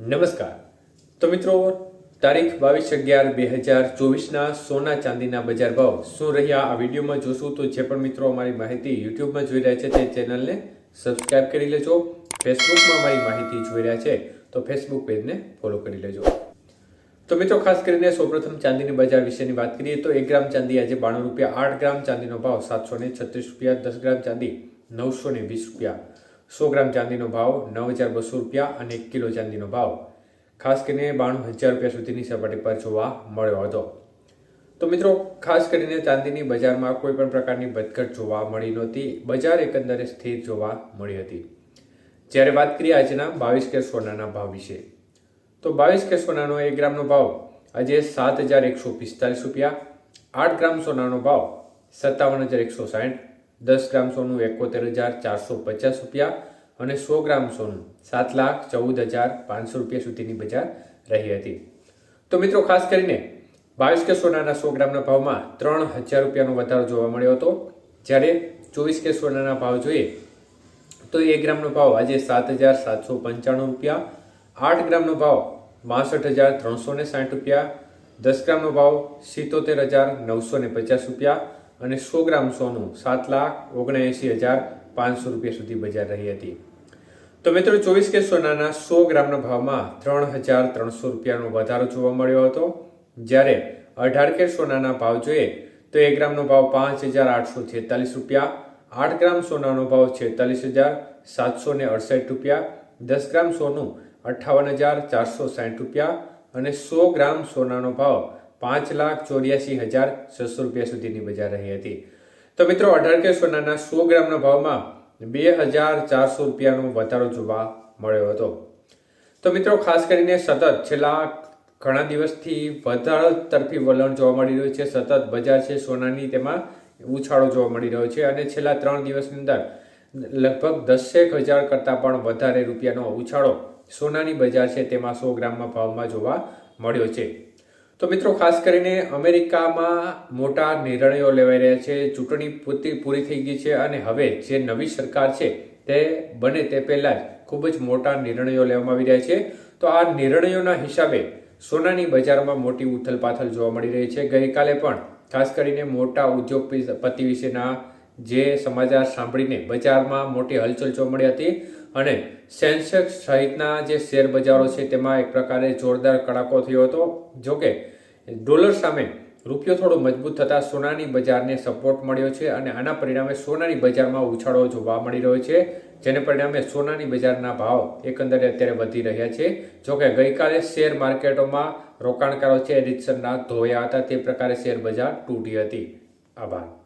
નમસ્કાર. તો મિત્રો, તારીખ બાવીસ અગિયાર બે હજાર ચોવીસના સોના ચાંદીના બજાર ભાવ. શું રહ્યા આ વિડીયોમાં જોશું તો જે પણ મિત્રો અમારી માહિતી યુટ્યુબમાં જોઈ રહ્યા છે તે ચેનલને સબસ્ક્રાઇબ કરી લેજો. ફેસબુકમાં અમારી માહિતી જોઈ રહ્યા છે તો ફેસબુક પેજને ફોલો કરી લેજો. તો મિત્રો, ખાસ કરીને સૌપ્રથમ ચાંદીની બજાર વિશેની વાત કરીએ તો એક ગ્રામ ચાંદી આજે બાણું રૂપિયા, આઠ ગ્રામ ચાંદીનો ભાવ સાતસો છત્રીસ રૂપિયા, દસ ગ્રામ ચાંદી નવસો ને વીસ રૂપિયા. સો ગ્રામ ચાંદીનો ભાવ નવ હજાર બસો રૂપિયા અને એક કિલો ચાંદીનો ભાવ. ખાસ કરીને બાણું હજાર રૂપિયા સુધીની સપાટી પર જોવા મળ્યો હતો. તો મિત્રો, ખાસ કરીને ચાંદીની બજારમાં કોઈ પણ પ્રકારની વધઘટ જોવા મળી નહોતી. બજાર એકંદરે સ્થિર જોવા મળી હતી. જ્યારે વાત કરીએ આજના બાવીસ કે સોનાના ભાવ વિશે, તો બાવીસ કે સોનાનો એક ગ્રામનો ભાવ આજે સાત હજાર એકસો પિસ્તાલીસ રૂપિયા, આઠ ગ્રામ સોનાનો ભાવ સત્તાવન હજાર એકસો સાઠ દસ ગ્રામ સોનું એકોતેર હજાર ચારસો પચાસ રૂપિયા અને સો ગ્રામ સોનું સાત લાખ ચૌદ હજાર પાંચસો રૂપિયા સુધીની બજાર રહી હતી. તો મિત્રો, ખાસ કરીને બાવીસ કે સોનાના સો ગ્રામના ભાવમાં ત્રણ હજાર રૂપિયાનો વધારો જોવા મળ્યો હતો. જ્યારે ચોવીસ કે સોનાના ભાવ જોઈએ તો એક ગ્રામનો ભાવ આજે સાત હજાર સાતસો પંચાણું રૂપિયા, આઠ ગ્રામનો ભાવ બાસઠ હજાર ત્રણસો ને સાઠ રૂપિયા, દસ ગ્રામનો ભાવ સિત્તોતેર હજાર નવસો ને પચાસ રૂપિયા અને સો ગ્રામ સોનું સાત લાખ ઓગણએંસી હજાર પાંચસો રૂપિયા સુધી બજાર રહી હતી. તો મિત્રો, ચોવીસ કે સોનાના સો ગ્રામના ભાવમાં ત્રણ હજાર ત્રણસો રૂપિયાનો વધારો જોવા મળ્યો હતો. જ્યારે અઢાર કે સોનાના ભાવ જોઈએ તો એક ગ્રામનો ભાવ પાંચ હજાર આઠસો છેતાલીસ રૂપિયા, આઠ ગ્રામ સોનાનો ભાવ છેતાલીસ હજાર સાતસો ને અડસઠ રૂપિયા, દસ ગ્રામ સોનું અઠ્ઠાવન હજાર ચારસો સાઠ રૂપિયા અને સો ગ્રામ સોનાનો ભાવ પાંચ લાખ ચોર્યાસી હજાર છસો રૂપિયા સુધીની બજાર રહી હતી. તો મિત્રો અઢાર કે સોનાના સો ગ્રામના ભાવમાં બે હજાર ચારસો રૂપિયાનો વધારો જોવા મળ્યો હતો. તો મિત્રો, ખાસ કરીને સતત છેલ્લા ઘણા દિવસથી વધારો તરફી વલણ જોવા મળી રહ્યું છે. સતત બજાર છે સોનાની, તેમાં ઉછાળો જોવા મળી રહ્યો છે અને છેલ્લા ત્રણ દિવસની અંદર લગભગ દસેક હજાર કરતાં પણ વધારે રૂપિયાનો ઉછાળો સોનાની બજાર છે તેમાં સો ગ્રામમાં ભાવમાં જોવા મળ્યો છે. તો મિત્રો, ખાસ કરીને અમેરિકામાં મોટા નિર્ણયો લેવાઈ રહ્યા છે, ચૂંટણી પૂરતી પૂરી થઈ ગઈ છે અને હવે જે નવી સરકાર છે તે બને તે પહેલાં જ ખૂબ જ મોટા નિર્ણયો લેવામાં આવી રહ્યા છે. તો આ નિર્ણયોના હિસાબે સોનાની બજારમાં મોટી ઉથલપાથલ જોવા મળી રહી છે. ગઈકાલે પણ ખાસ કરીને મોટા ઉદ્યોગપતિ વિશેના જે સમાચાર સાંભળીને બજારમાં મોટી હલચલ જોવા મળી હતી. અને સેન્સેક્સ સહિતના જે શેર બજારો છે, તેમાં એક પ્રકારે જોરદાર કડાકો થયો હતો. જોકે ડોલર સામે રૂપિયો થોડો મજબૂત થતાં સોનાની બજારને સપોર્ટ મળ્યો છે અને આના પરિણામે સોનાની બજારમાં ઉછાળો જોવા મળી રહ્યો છે, જેને પરિણામે સોનાની બજારના ભાવ એકંદરે અત્યારે વધી રહ્યા છે. જોકે ગઈકાલે શેર માર્કેટોમાં રોકાણકારો છે રીતસરના ધોયા હતા, તે પ્રકારે શેર બજાર તૂટી હતી. આભાર.